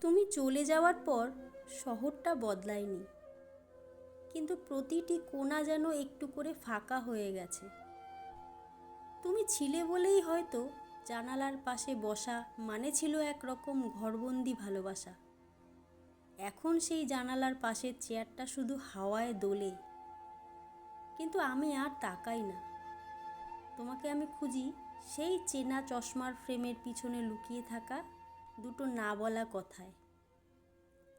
তুমি চলে যাওয়ার পর শহরটা বদলায়নি। কিন্তু প্রতিটি কোণা যেন একটু করে ফাঁকা হয়ে গেছে। তুমি ছিলে বলেই হয়তো জানালার পাশে বসা মানে ছিল একরকম ঘরবন্দি ভালোবাসা। এখন সেই জানালার পাশের চেয়ারটা শুধু হাওয়ায় দোলে। কিন্তু আমি আর তাকাই না। তোমাকে আমি খুঁজি সেই চেনা চশমার ফ্রেমের পিছনে লুকিয়ে থাকা দুটো না বলা কথায়।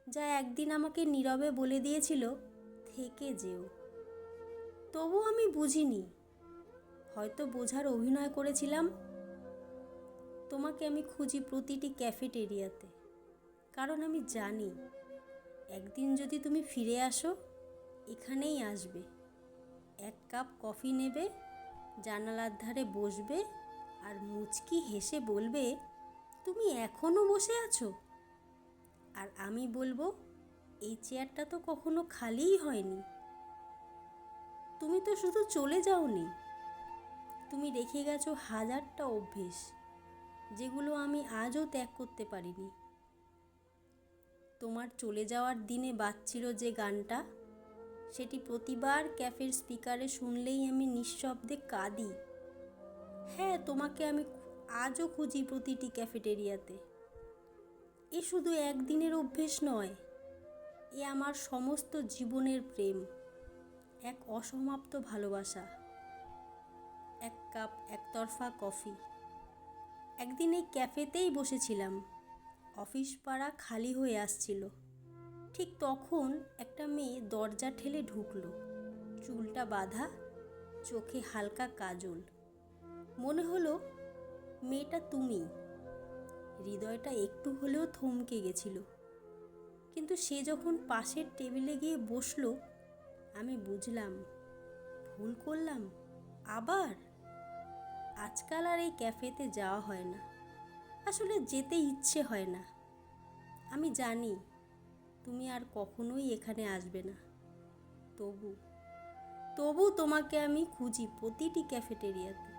যা একদিন আমাকে নীরবে বলে দিয়েছিল, থেকে যেও। তবু আমি বুঝিনি। হয়তো বোঝার অভিনয় করেছিলাম। তোমাকে আমি খুঁজি প্রতিটি ক্যাফেটেরিয়াতে। কারণ আমি জানি, একদিন যদি তুমি ফিরে আসো, এখানেই আসবে। এক কাপ কফি নেবে, জানালার ধারে বসবে, আর মুচকি হেসে বলবে তুমি এখনও বসে আছো? আর আমি বলব, এই চেয়ারটা তো কখনো খালিই হয়নি। তুমি তো শুধু চলে যাওনি। তুমি রেখে গেছো হাজারটা অভ্যেস, যেগুলো আমি আজও ত্যাগ করতে পারিনি। তোমার চলে যাওয়ার দিনে বাজছিল যে গানটা, সেটি প্রতিবার ক্যাফের স্পিকারে শুনলেই আমি নিঃশব্দে কাঁদি। হ্যাঁ তোমাকে আমি আজও খুঁজি প্রতিটি ক্যাফেটেরিয়াতে। এ শুধু একদিনের অভ্যেস নয়, এ আমার সমস্ত জীবনের প্রেম, এক অসমাপ্ত ভালোবাসা, এক কাপ একতরফা কফি। একদিন এই ক্যাফেতেই বসেছিলাম, অফিস পাড়া খালি হয়ে আসছিল। ঠিক তখন একটা মেয়ে দরজা ঠেলে ঢুকলো, চুলটা বাঁধা, চোখে হালকা কাজল। মনে হলো মেয়েটা তুমি। হৃদয়টা একটু হলেও থমকে গেছিল। কিন্তু সে যখন পাশের টেবিলে গিয়ে বসল, আমি বুঝলাম, ভুল করলাম, আবার? আজকাল আর এই ক্যাফেতে যাওয়া হয় না। আসলে যেতে ইচ্ছে হয় না। আমি জানি, তুমি আর কখনোই এখানে আসবে না। তবু তবু তোমাকে আমি খুঁজি প্রতিটি ক্যাফেটেরিয়াতে।